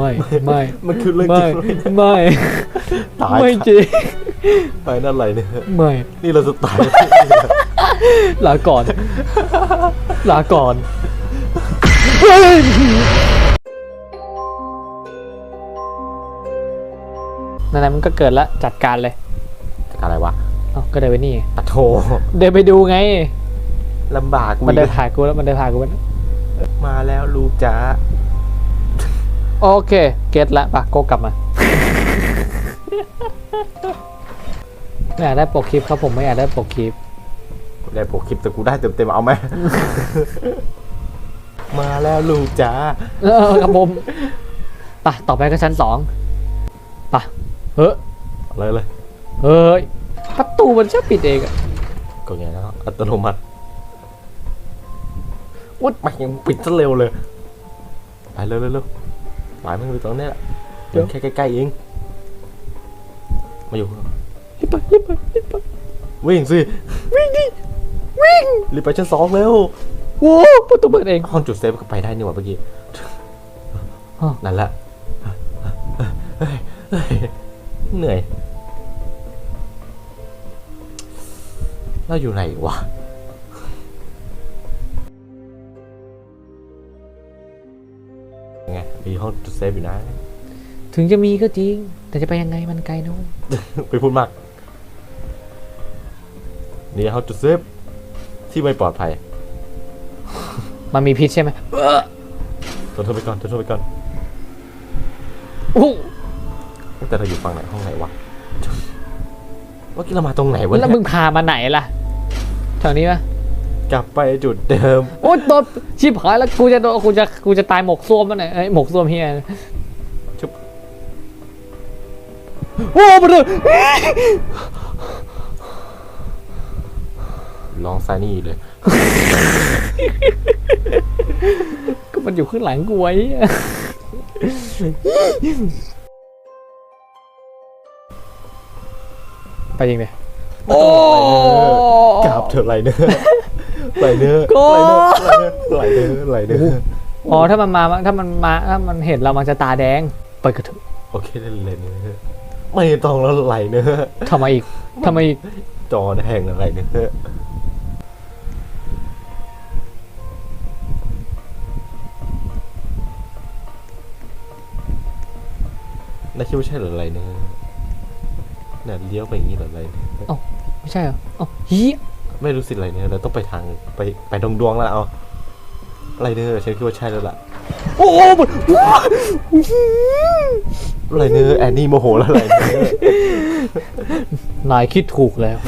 ไม่ไม่มันคือเรื่องจไม่ริงเลยนะไม่ตายไม่จริงไปนั่นอะไรเนี่ยไม่นี่เราจะตายลาก่อนลาก่อนเฮ้ยนั่นแหละมันก็เกิดแล้วจัดการเลยอะไรวะเอ้าก็เดินไปนี่ไงอะโถเดินไปดูไงลำบากมันเดินผ่านกูแล้วมันเดินผ่านกูไปแล้วมาแล้วลูกจ๋า โอเค เก็ตละปะโกกลับมาไม่อยากได้ปกคลิปครับผมไม่อยากได้ปกคลิปได้โปรคลิปแต่กูได้เต็มๆเอาไหม มาแล้วลูกจ๋าเออครับผมปะต่อไปก็ชั้นสองปะเฮ้ยเลยเลยเฮ้ยประตูมันชอบปิดเองอะก็ไงนะอัตโนมัติวุดไม่ยังปิดซะเร็วเลย ไปเร็วเร็ว เร็วไปมันอยู่ตรงนี้แหละเดี๋ยว แค่ใกล้ๆเองมาอยู่ข้างนอกรีบไปรีบไปรีบไปวิ่งสิวิ่งดิวิ่งรีบไปชั้นสองเร็วโว้ประตูเปิดเอง ห้องจุดเซฟก็ไปได้นี่หว่าเมื่อกี้อ้าว นั่นแหละเฮ้ยเฮ้ยเหนื่อยเราอยู่ไหนวะ ไงมีห้องจุดเซฟอยู่นะ ถึงจะมีก็จริง แต่จะไปยังไงมันไกลนะเว้ยไปพูดมาก นี่ห้องจุดเซฟที่ไม่ปลอดภัยมันมีพิษใช่ไหมเออทนทนไปก่อนทนทนไปก่อนอู้แต่เราอยู่ฝั่งไหนห้องไหนวะเมื่อกี้เรามาตรงไหนวะแล้วเนี่มึยงพามาไหนล่ะแถวนี้ปะ กลับไปจุดเดิม โอ๊ยตดชิบหายแล้วกูจะโดนกูจะกูจะตายหมกส้วมมั้ไหนยเอ้ยหมกส้วมเฮียชุบโอ้มาเลยลองซานี่เลย ก็มันอยู่ข้างหลังกูไว้อะไปจริงเลย โอ้ กราบเธอไหลเนื้อ ไหลเนื้อโกไหลเนื้อไหลเนื้อไหลเนื้ออ๋อถ้ามันมาถ้ามันมาถ้ามันเห็นเรามันจะตาแดงไปกระถึงโอเคได้เลยเนื้อไม่ต้องแล้วไหลเนื้อทำไมอีกทำไมอีกจอแห้งแล้วไหลเนื้อน่าคิดว่าใช่เหรอไหลเนื้อน่ะเลี้ยวไปอย่างนี้เหรอไหลเนื้อ ไม่ใช่เหรออ๋อเฮีย ไม่รู้สิไหลเนื้อเราต้องไปทางไปไปดวงดวงๆแล้วเอาไหลเนื้อฉันคิดว่าใช่แล้วล่ะโอ้โหมันไหลเนื้อแอนนี่โมโหแล้วไหลเนื้อนายคิดถูกแล้ว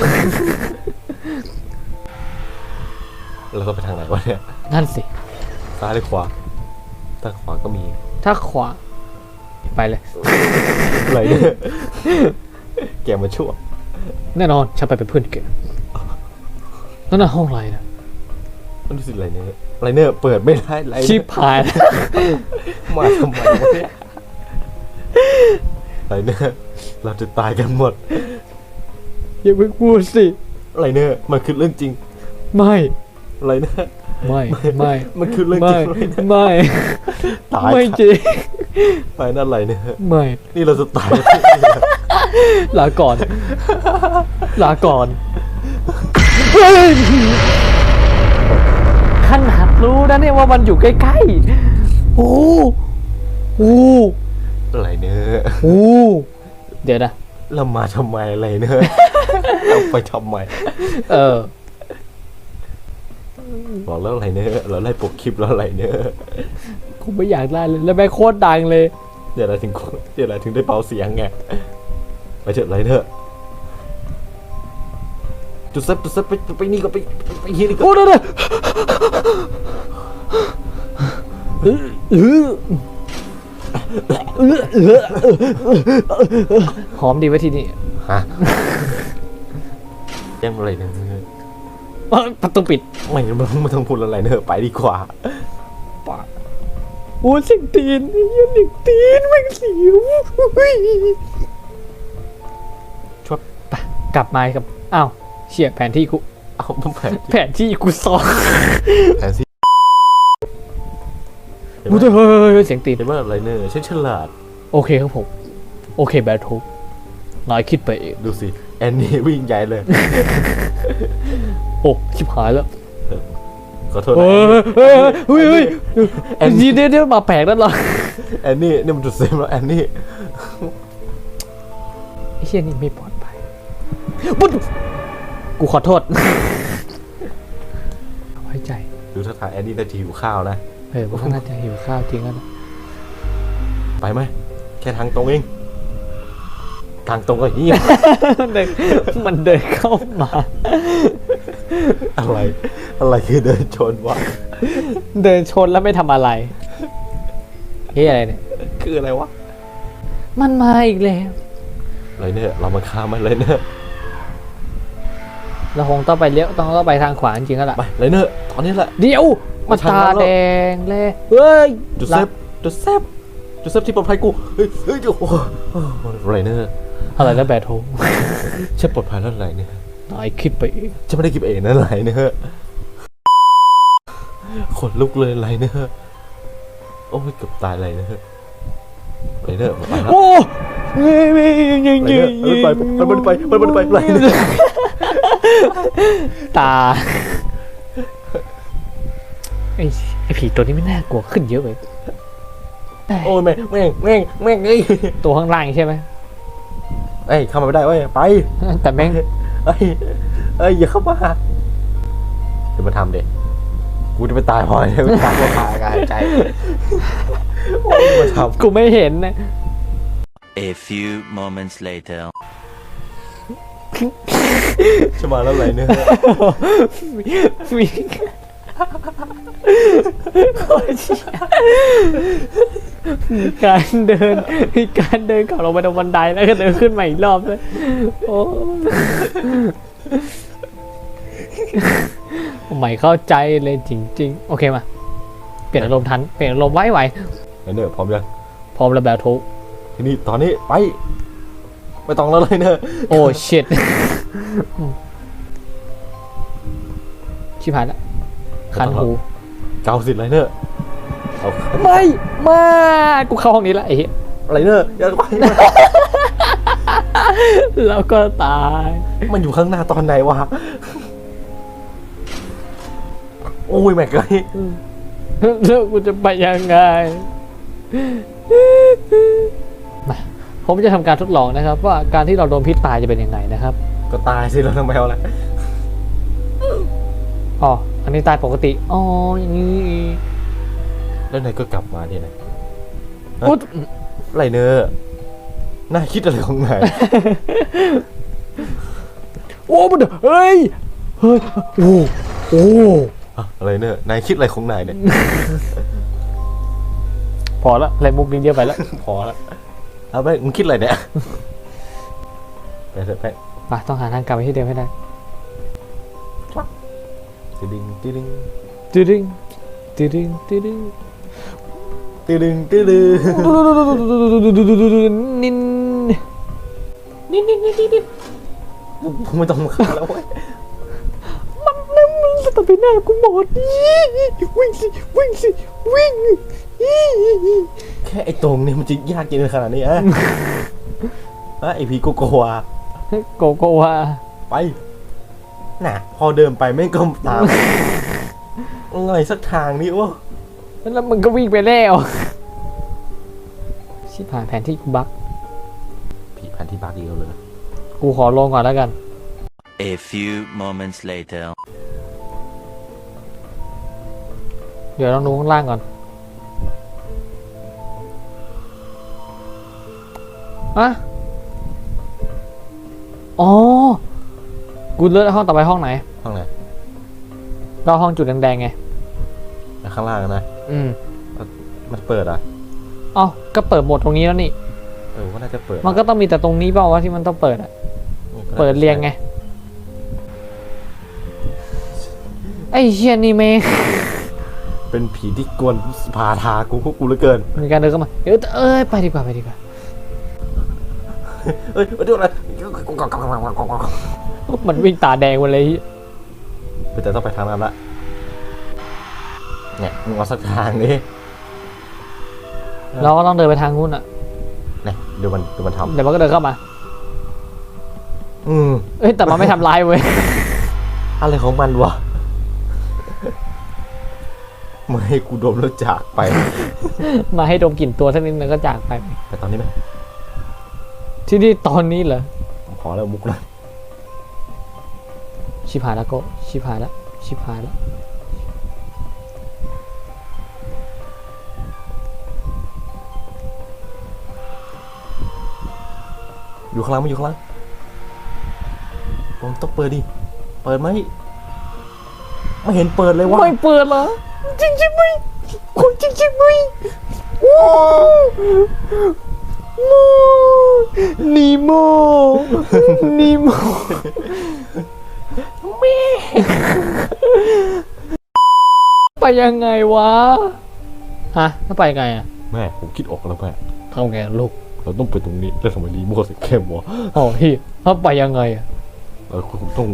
เราต้องไปทางไหนวะเนี่ยนั่นสิซ้ายหรือขวาทางขวาก็มี ถ้าขวา ไปเลยไหลเนื้อแกมาชั่ว แน่นอนฉันไปเป็นเพื่อนแก นั่นน่ะห้องอะไรนะมันดูสิไหลเนื้อไหลเนื้อเปิดไม่ได้ไหลชิบหายมาทำไมวะเนี่ยไหลเนื้อเราจะตายกันหมด อย่าเพิ่งพูดสิไหลเนื้อมันคือเรื่องจริง ไม่ไหลเนื้อไม่ไม่มันคือเรื่องจไม่ริงไหลเนื้อไม่ตายไม่จริงไปนั่นไหลเนื้อไม่นี่เราจะตายลาก่อนลาก่อนเฮ้ย ขนาดรู้นะเนี่ยว่ามันอยู่ใกล้ๆ โอ้โหไหลเนื้อโอ้เดี๋ยวนะ เรามาทำไมไหลเนื้อเราไปทำไม เออ บอกแล้วไหลเนื้อเราไล่ปกคลิปแล้วไหลเนื้อกูไม่อยากได้เลย แล้วแม่งโคตรดังเลย เดี๋ยวเราถึงเดี๋ยวเราถึงได้เบาเสียงไงไปเถอะไหลเนื้อ จุดเซฟจุดเซฟไปไปนี่ก็ไปไปไปที่นี่ก็โอ้เดี๋ยวเดี๋ยวหอมดีไว้ทีนี้ฮะแจ้งอะไรเนี่ยเอ้ยประตูปิดไม่ไม่ต้องไม่ต้องพูดอะไรเนอะไปดีกว่าโอ้เสียงตีนไอ้เหี้ยเสียงตีนแม่งเสียวเฮ้ยชวบไปกลับมาครับอ้าว เชี่ยแผนที่กูเอาแผนแผนที่กูซองแผนที่กูจะเฮ้ยเฮ้ยเฮ้ยเสียงตีนเห็นว่าไรเนอร์ฉันฉลาด โอเคครับผม โอเคแบททุกนายคิดไปเองดูสิ แอนนี่วิ่งใหญ่เลย โอ้ ชิบหายแล้ว ขอโทษเฮ้นะยเฮ้ยเฮ้ยเฮ้ยแอนเดี๋ยวเดี๋ยวมาแปลกแล้วเหรอแอนนี่นี่มันจุดเซฟแล้วแอนนี่ไอ้เชี่ยนี่ไม่ปลอดภัยปุ๊บ กูขอโทษ ไว้ใจ ดูท่าทางแอนนี่น่าจะหิวข้าวนะ เออผมน่าจะหิวข้าวจริงแล้วนะไปไหม แค่ทางตรงเอง ทางตรงก็เฮียมันเดินมันเดินเข้ามา อะไร อะไรคือเดินชนวะ เดินชนแล้วไม่ทำอะไรเฮ้ยอะไรเนี่ย คืออะไรวะ มันมาอีกแล้ว ไรเนอร์เรามาข้ามมันไรเนอร์ เราคงต้องไปเลี้ยวต้องต้องไปทางขวาจริงๆแล้วล่ะไปไรเนอร์ตอนนี้แหละเดี๋ยวมาทางตานั้นแล้วแดงเลยเฮ้ยจุดเซฟจุดเซฟจุดเซฟที่ปลอดภัยกูเฮ้ยเฮ้ยโอ้โหไรเนอร์อะไรนะแบทโฮฉันปลอดภัยแล้วไรเนี่ยนายคิดไปเองฉันไม่ได้กินเองนะไรเนอร์ขนลุกเลยไรเนอร์โอ้ยเกือบตายไรเนอร์ไรเนอร์ไปแล้วโอ้ไม่ไม่ยังยังไรยัเนองร์มันไปมันไปมันไปไรเนอร์ ตาไอ้ไอ้ผีตัวนี้ไม่น่ากลัวขึ้นเยอะเลยโอ้ยแม่งแม่งแม่งแม่งเอ้ยตัวข้างล่างใช่ไหมเอ้ยเข้ามาไม่ได้เว้ยไปแต่แม่งเอ้ยเอ้ยอย่าเข้ามาเดี๋ยวมาทำเด็กูจะไปตายพอเลยไม่ตายเพราะขาดอากาศหายใจโอ้ยมาทกูไม่เห็นนะ A few moments later. ำจะมาแล้วไรเนี่ยมีโคตรเชี่ยมีการเดินมีการเดินกลับลงไปตรงบันไดแล้วก็เดินขึ้นมาอีกรอบเลยโอ้ไม่เข้าใจเลยจริง ๆ โอเคมา เปลี่ยนอารมณ์ทัน เปลี่ยนอารมณ์ไว้ไวไรเนี่ยพร้อมยังพร้อมแล้วแบบทุกทีนี้ตอนนี้ไป ไม่ต้องแล้วเลยเนอะโอ้ชิตชิบหายแล้วคันหูเกาสิไรเนอร์เอาไม่มากูเข้าห้องนี้แล้วไอ้เหี้ยไรเนอร์อย่าไปแล้วก็ตาย มันอยู่ข้างหน้าตอนไหนวะ โอ้ยแม็กเลยแล้วกูจะไปยังไงมา ผมจะทำการทดลองนะครับ ว่าการที่เราโดนพิษตายจะเป็นยังไงนะครับ ก็ตายสิแล้วทำไมเอาละอ๋ออันนี้ตายปกติอ๋ออย่างนี้แล้วไหนก็กลับมาเนี่ยนะอุ๊ยไรเนอร์น่าคิดอะไรของนายโอ้มันเฮ้ยเฮ้ยโอ้โอ้อะอะไรเนอร์นายคิดอะไรของนายเนี่ยพอละอะไรมุกนี้เยอะไปแล้วพอละ เอาไปมึงคิดอะไรเนี่ยไปเถอะไปมาต้องหาทางกลับไปที่เดิมให้ได้ติดิงติดิงตึดึงตึดึงตึดึงติดิงติดิงนินผมไม่ต้องมาฆ่าแล้วเว้ยมันนั่นสตาร์บิน่ากูหมดวิ่งสิวิ่งสิวิ่งแค่ไอ้ตรงเนี่ยมันจะยากจริงขนาดนี้อะอะไอพีโกโกวาโกโกวาไป น่ะ พอเดินไปไม่งก็ตามอะไรสักทางนี่โอ้แล้วมึงก็วิ่งไปแล้ว ชิบหายแผนที่กูบักผีพันที่บาร์ดียวเลยนะกูขอลงก่อนแล้วกัน A few moments later. เดี๋ยวต้องดูข้างล่างก่อน อะอ๋อ กูเลือกห้องต่อไปห้องไหน ห้องไหนเราห้องจุดแดงๆไง ข้างล่างนะ อืม มันเปิดอะเอ้าก็เปิดหมดตรงนี้แล้วนี่ เออว่าน่าจะเปิด มันก็ต้องมีแต่ตรงนี้เปล่าวะที่มันต้องเปิดอะอืมก็น่าจะเปิดเรียงไง ไอ้เชียนี่เมงเป็นผีที่กวนพาทากูพวกกูเหลือเกิน มีการเดินเข้ามาเดี๋ยวเอ้ยไปดีกว่าไปดีกว่า เอ้ยเดี๋ยวอะไรมันวิ่งตาแดงหมดเลยแต่ต้องไปทางนั้นละเนี่ยมึงเอาสักทางนี้เราก็ต้องเดินไปทางนู้นอะนี่ดูมันดูมันทเดี๋ยวมันก็เดินเข้ามาำอืมเอ้ยแต่มันไม่ทำร้ายเว้ยอะไรของมันวะมาให้กูดมแล้วจากไป มาให้ดมกลิ่นตัวสักนิดนึงก็จากไป แต่ตอนนี้ไหม ที่นี่ตอนนี้เหรอผมขอแล้วมุกเลยชิบหายแล้วก็ชิบหายแล้วชิบหายแล้วอยู่ข้างล่างไม่อยู่ข้างล่างผมต้องเปิดดิ เปิดไหมไม่เห็นเปิดเลยวะไม่เปิดเหรอจริงจริงไหมคุณจริงจริงไหมว้าวโม นีโมนีโมแม่ไปยังไงวะ ฮะถ้าไปยังไงอะแม่ผมคิดออกแล้วแม่ทำไงอะลูก เราต้องไปตรงนี้แล้วทำไมรีโมทใส่เข้มวะอ๋อพี่ถ้าไปยังไงอะเราคงต้อง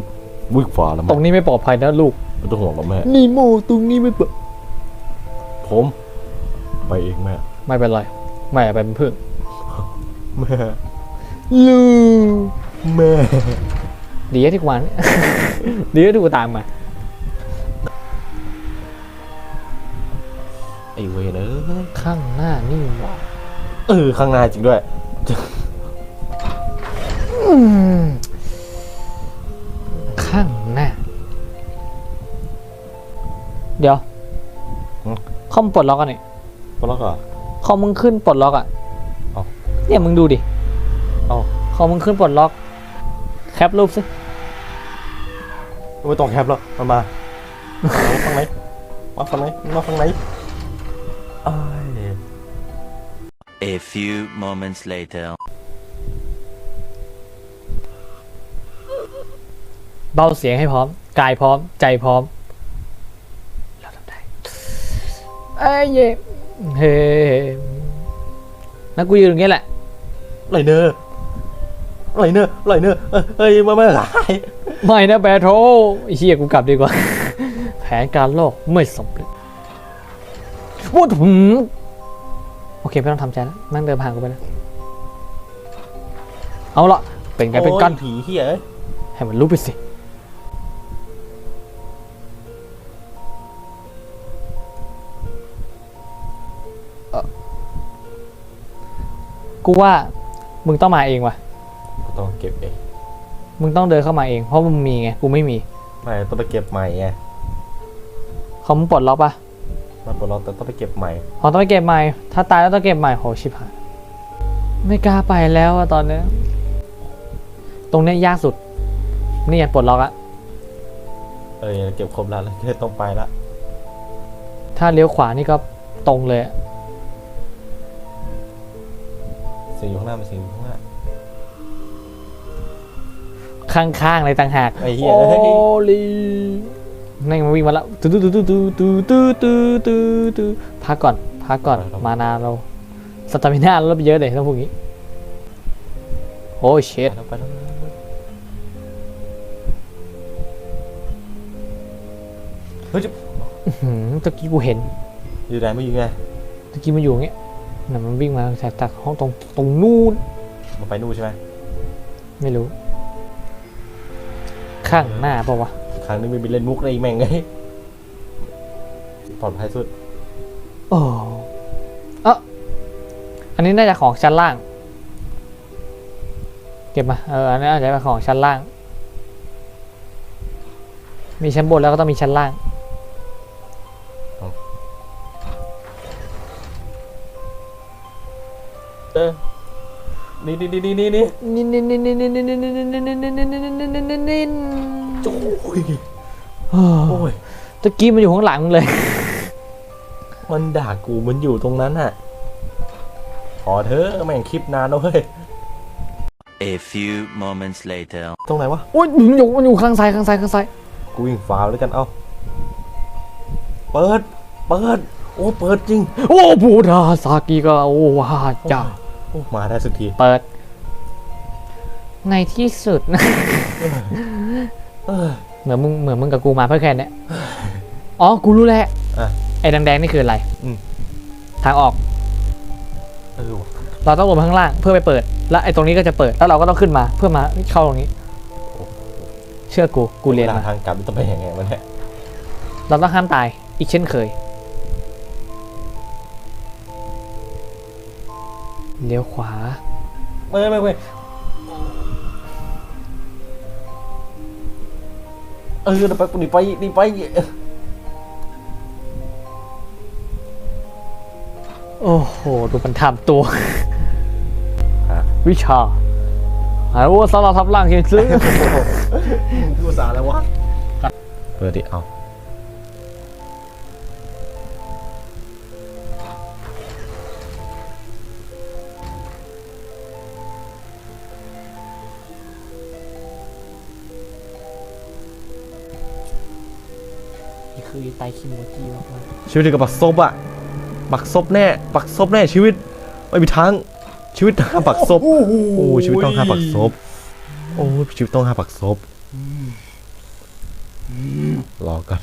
วิ่งฝ่าแล้วตรแม่งนี้ไม่ปลอดภัยนะลูกไม่ต้องห่วงหรอกแม่นีโมตรงนี้ไม่ปลอดผม ไปเองแม่ ไม่เป็นไรไม่ไปเป็นเพื่อน แม่ลูกแม่ดีที่กวานดีที่กูตามมาไอ้เวยเนอะข้างหน้านี่หว่าเออข้างหน้าจริงด้วยอืมข้างหน้า เดี๋ยวคอมปลดล็อกกันนี่ก็แล้วก็คอมมึงขึ้นปลดล็อกอะเอ้า เนี่ยมึงดูดิเอ้าคอมมึงขึ้นปลดล็อก แคปรูปสิไม่ต้องแคปแล้วมันมามาฟังไหนมาฟังไหนมาฟังไหนอ้าย A few moments later. เบาเสียงให้พร้อม กายพร้อม ใจพร้อม เราทำได้ไอ้เย่เฮ้นักกูยืนอย่างเงี้ยแหละ ไหลเนอร์ไหลเนอร์ไหลเนอร์เอ้ยเอ้ยมาไม่หลายไม่นะแบทโทไอ้เฮียกูกลับดีกว่า แผนการโลกไม่สำเร็จวูดหืมโอเคไม่ต้องทำใจแล้วนั่งเดินผ่านกูไปนะเอาละเป็นไงเป็นกันโอ้ยผีเฮียเอ้ยให้มันรู้ไปสิเอ่อกูว่า มึงต้องมาเองว่ะกูต้องเก็บเองมึงต้องเดินเข้ามาเอง เพราะมึงมีไง กูไม่มี ไม่ต้องไปเก็บใหม่ไงเขามึงปลดล็อกปะมันปลดล็อกแต่ต้องไปเก็บใหม่อ๋อต้องไปเก็บใหม่ ถ้าตายแล้วต้องเก็บใหม่โหชิบหายไม่กล้าไปแล้วอะตอนเนี้ยตรงเนี้ยยากสุด นี่ไงปลดล็อกอะเออเก็บครบแล้วแล้วก็ต้องไปละถ้าเลี้ยวขวานี่ก็ตรงเลยอะ สียงอยู่ข้างหน้ามันเสียงอยู่ข้างหน้า ข้างๆเลยต่างหากไอ้เหี้ย โอเอ้ยลีนั่งมาวิ่งมาแล้วตูตูตูตูตูตูตูตูตูพักก่อนพักก่อนมานานเราสตามิน่าเราไปเยอะเลยต้องพวกนี้โอ้เชดไปแล้วไปแล้วเฮ้ยจะตะกี้กูเห็นอยู่ไหนไม่อยู่ไงตะกี้มันอยู่อย่างเงี้ย น่ะมันวิ่งมาจากจากห้องตรงตรงนู้นมันไปนู่นใช่ไหมไม่รู้ ข้างหน้าปะวะครั้งนี้ไม่มีเล่นมุกเลยแม่งไงปลอดภัยสุดโอ้เอออันนี้น่าจะของชั้นล่าง เก็บมาเอออันนี้อาจจะเป็นของชั้นล่าง มีชั้นบนแล้วก็ต้องมีชั้นล่าง ออนี่นี่นี่นี่นี่นินนินนินนินนินนินนินนินนินนินนินนินนินนินนินนินนินโอ้ยโอ้โอ้ยตะกี้มันอยู่ข้างหลังมึงเลย มันด่ากูมันอยู่ตรงนั้นน่ะขอเธอะแม่งคลิปนานแล้วเว้ย A few moments later. ตรงไหนวะโอ้ยมันอยู่มันอยู่ข้างซ้ายข้างซ้ายข้างซ้ายกูวิ่งฟาวแล้วกันเอ้าเปิด เปิด โอ้ เปิดจริง โอ้บูดาซากิก็โอ้วาจ้า โอ้มาได้สักที เปิด ในที่สุดเออเหมือนมึงเหมือนมึงกับกูมาเพื่อแค่เนี้ยอ๋อ กูรู้แล้วอะ ไอ้แดงๆนี่คืออะไรอืม ทางออก เออว่ะเราต้องลงมาข้างล่างเพื่อไปเปิด แล้วไอ้ตรงนี้ก็จะเปิด แล้วเราก็ต้องขึ้นมาเพื่อมาเข้าตรงนี้ เชื่อกู กูเรียนวลามา ทางกลับมันต้องไปยังไงวะเนี่ยเราต้องห้ามตาย อีกเช่นเคย เลี้ยวขวาไม่ไม่ไม่เออเดี๋ยวไปหนีไปหนีไปโอ้โห ดูมันทำตัว วิชาหาว่าสารทับล่างเขียนซื้อพูดภาษาอะไรวะ เปิดดิเอา คือไตคิโมจิมากชีวิตกับบักซบอะบักซบแน่บักซบแน่ชีวิตไม่มีทางชีวิตต้องห้ามบักซบโอ้ชีวิตต้องห้ามบักซบโอ้ชีวิตต้องห้ามบักซบรอก่อน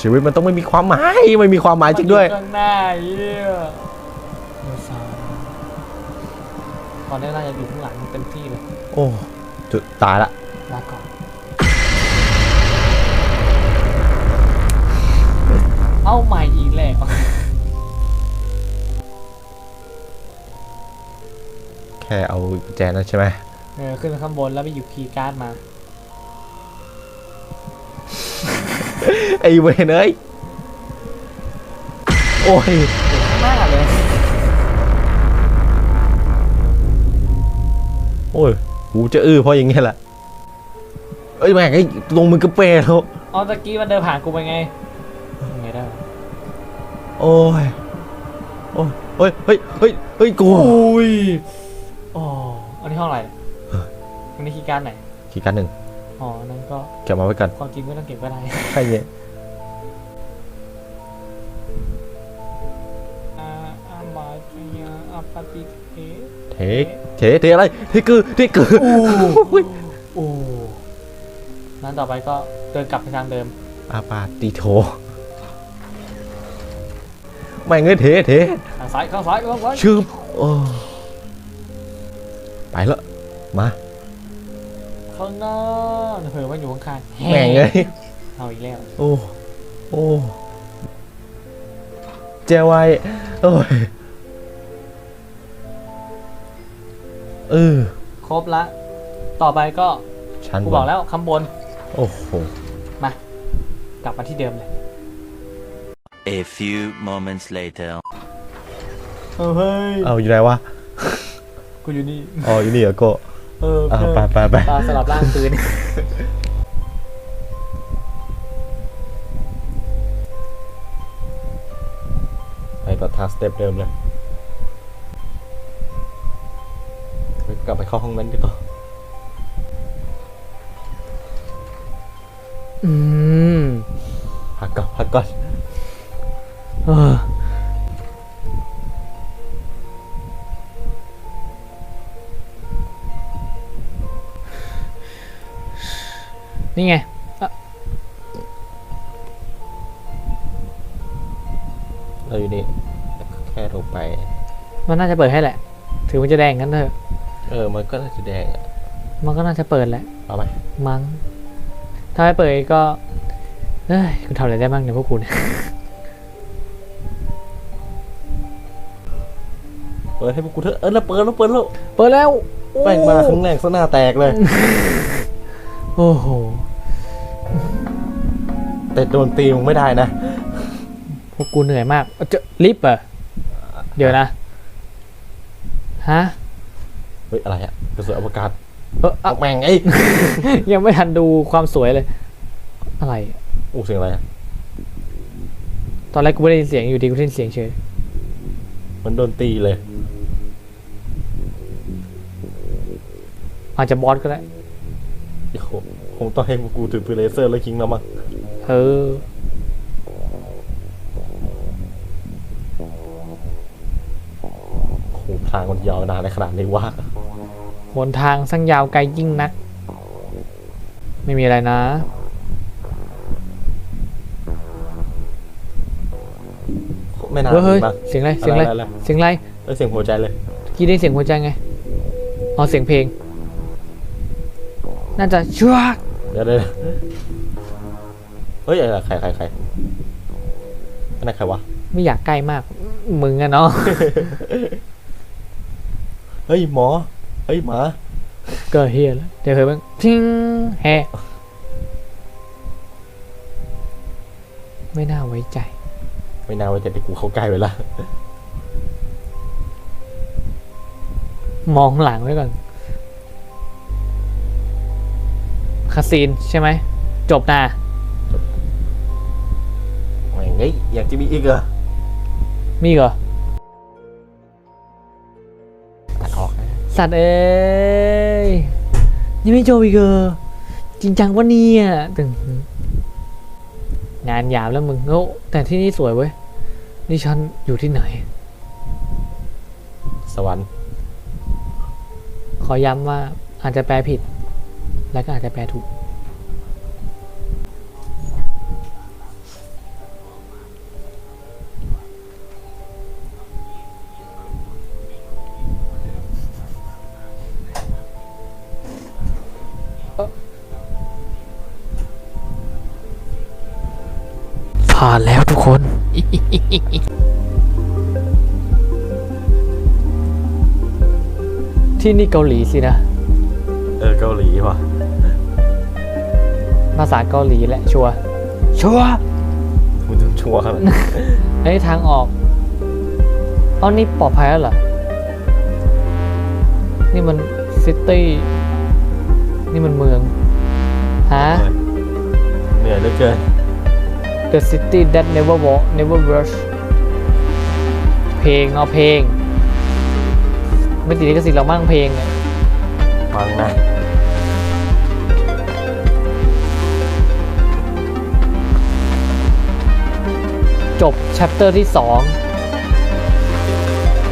ชีวิตมันต้องไม่มีความหมายไม่มีความหมายจริงด้วยข้างหน้าเยี่ยเลี้ยวซ้ายตอนนี้น่าจะอยู่ข้างหลังเต็มที่เลย โอ้จุดตายละลาก่อน เอาใหม่อีกแล้ว แค่เอากุญแจนั้นใช่ไหมเออ ขึ้นไปข้างบนแล้วไปหยิบคีย์การ์ดมา ไอ้เวนเอ้ย โอ้ยข้างหน้าเลย โอ้ยกูจะอื้อเพราะอย่างเงี้ยแหละเอ้ยแม่งไอ้ลงมือกระเปรแล้วเอาตะกี้มันเดินผ่านกูไปไงยังไงได้วะ โอ้ย โอ้ยเฮ้ย เฮ้ย เฮ้ย เฮ้ยกูอุ้ยอ๋ออันนี้ห้องอะไรอันนี้คีย์การ์ดไหนขีดกันหนึ่งอ๋อนั่นก็เก็บมาไว้ก่อนความจริงไม่ต้องเก็บก็ได้ใช่เนี่ยอาอาบาจยาอาปาติเทเทคเทเทอะไรเทคือเทคือโอ้นั้นต่อไปก็เดินกลับไปทางเดิมอาปาติโท ไม่งเงยเทเททางซ้ายเข้าซ้ายเข้าซ้ายชื่อโอ้ไปละมาข้างหน้าเผื่อมันอยู่ข้างๆแม่งเลยเอาอีกแล้วโอ้โอ้เจไว้โอ้ยเออครบละ ต่อไปก็ชั้นกูบบอกนแล้วข้างบน โอ้โหกลับมาที่เดิมเลย A few moments later. เฮ้ยเอาอยู่ไหนวะ กูอยู่นี่อ๋ออยู่นี่เหรอโก็เออเอาไปไปไป ตาสลับร่างคืน ไปประทางสเต็ปเดิมเลยเฮ้ยกลับไปเข้าห้องนั้นดีกว่าอืมพักก่อนพักก่อน เออนี่ไงเราอยู่นี่แค่ลงไป มันน่าจะเปิดให้แหละ ถือมันจะแดงกันเถอะ เออ มันก็น่าจะแดงอะมันก็น่าจะเปิดแหละ เอาไหมมั้ง ถ้าไม่เปิดก็เอ้ยคุณทำอะไรได้บ้างเนี่ยพวกคุณ เปิดให้พวกกูเถอะเออแล้วเปิดแล้วเปิดแล้วเปิดแล้วแม่งมาครั้งแรกซะหน้าแตกเลย โอ้โห แต่โดนตีมึงไม่ได้นะ พวกกูเหนื่อยมากเอาเจะลิฟต์เหรอเดี๋ยวนะ ฮะ เฮ้ย อะไรอะกระสุนอวกาศเอออะแม่งไอ้ยยังไม่ทันดูความสวยเลย อะไรอู้เสียงอะไรอะตอนแรกกูไม่ได้ยินเสียงอยู่ดีกูได้ยินเสียงเฉย มันโดนตีเลย อาจจะบอสก็ได้โอ้โหคงต้องให้พวกกูถือปืนเลเซอร์แล้วยิงแล้วมั้งเออโอ้โหทางมันยาวนานในขนาดนี้ว่าหนทางสั้นยาวไกลยิ่งนัก ไม่มีอะไรนะแม่ไม่น่าเฮ้ยเฮ้ยมีบ้างเสียงอะไรเสียงอะไรอะไรอะไรเสียงอะไรเอ้ยเสียงหัวใจเลยกี่ได้เสียงหัวใจไงอ๋อเสียงเพลง น่าจะชัวร์เดี๋ยวเดี๋ยวเฮ้ยอะไรใครใครใครอันนั้นใครวะ ไม่อยากใกล้มาก มึงอะเนาะเฮ้ยหมอ เฮ้ยหมา ก็เฮียแล้วเดี๋ยวเคยบ้างทิ้งแฮะไม่น่าไว้ใจ ไม่น่าไว้ใจแต่กูเข้าใกล้ไปละ มองหลังไว้ก่อนาซีนใช่ไหม จบนะแม่งเฮ้ยอยากจะมีอีกเหรอ มีเหรอ ตัดออกนะ สัตว์เอ้ย ยังไม่จบอีกเหรอ จริงจังวะเนี่ยตึงงานหยาบแล้วมึงโอ้แต่ที่นี่สวยเว้ย นี่ฉันอยู่ที่ไหน สวรรค์ ขอย้ำว่าอาจจะแปลผิด แล้วก็อาจจะแปลถูก ผ่านแล้วทุกคนที่นี่เกาหลีสินะ เออเกาหลีว่ะ ภาษาเกาหลีแหละชัวร์ชัวร์มึงต้องชัวร์ขนาดนั้นไอ้ยทางออกอ๋อนี่ปลอดภัยแล้วเหรอ นี่มันซิตี้ นี่มันเมือง ฮะ เหนื่อยเหลือเกิน The city that never walk never rush เพลงเอาเพลง ไม่ติดลิขสิทธิ์เรามั่งเพลงเนี่ยฟังนะ จบ chapter ที่ 2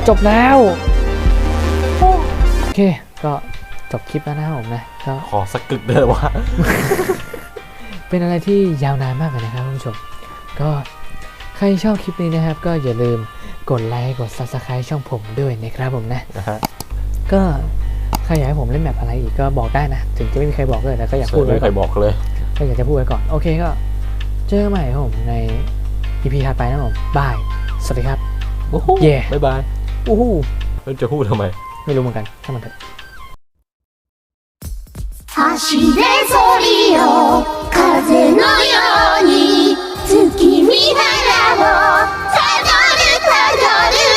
จบแล้วโอ้โอเค ก็จบคลิปแล้วนะครับผมนะก็ขอสักกึกเด้อวะเป็นอะไรที่ยาวนานมากเลยนะครับคุณผู้ชม ก็ใครชอบคลิปนี้นะครับ ก็อย่าลืมกดไลค์กด subscribe ช่องผมด้วยนะครับผมนะนะฮะก็ใครอยากให้ผมเล่นแบบอะไรอีกก็บอกได้นะ ถึงจะไม่มีใครบอกเลยแต่ก็อยากส่พูวดนไว้ไม่ก่เคอนยบอกเลย ก็อยากจะพูดไว้ก่อน โอเคก็เจอกันใหม่ครับผมใน อีพีถัดไปนะผมบาย สวัสดีครับโอ้โหเย่บ๊ายบายโอ้โหแล้วจะพูดทำไม ไม่รู้เหมือนกันถ้ามันเถอะ走りよ風のように月見原をたどるたどる